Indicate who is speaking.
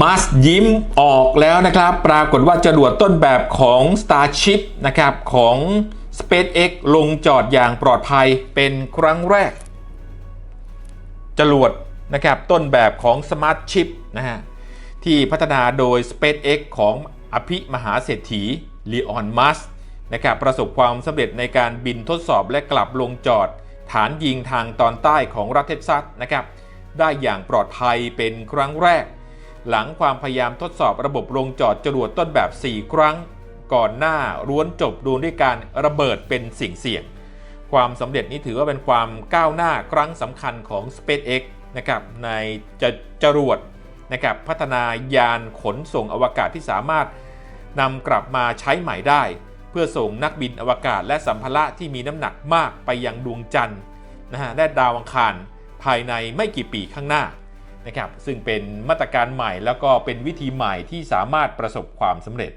Speaker 1: มัสยิ้มออกแล้วนะครับ ปรากฏว่าจรวดต้นแบบของ Starship นะครับของ SpaceX ลงจอดอย่างปลอดภัยเป็นครั้งแรก จรวดนะครับต้นแบบของ Smart Chip นะฮะที่พัฒนาโดย SpaceX ของอภิมหาเศรษฐีลีออนมัสนะครับประสบความสำเร็จในการบินทดสอบและกลับลงจอด ฐานยิงทางตอนใต้ของรัฐเท็กซัสนะครับได้อย่างปลอดภัยเป็นครั้งแรก หลังความพยายามทดสอบระบบลงจอดจรวดต้นแบบ 4 ครั้ง ก่อนหน้าร้วนจบดูด้วยการระเบิดเป็นสิ่งเสี่ยง ความสำเร็จนี้ถือว่าเป็นความก้าวหน้าครั้งสำคัญของ SpaceX นะครับในจจรวดนะครับพัฒนายานขนส่งอวกาศที่สามารถนำกลับมาใช้ใหม่ได้ เพื่อส่งนักบินอวกาศและสัมภาระที่มีน้ำหนักมากไปยังดวงจันทร์นะฮะและดาวอังคารภายในไม่กี่ปีข้างหน้า นะครับซึ่งเป็นมาตรการใหม่แล้วก็เป็นวิธีใหม่ที่สามารถประสบความสำเร็จ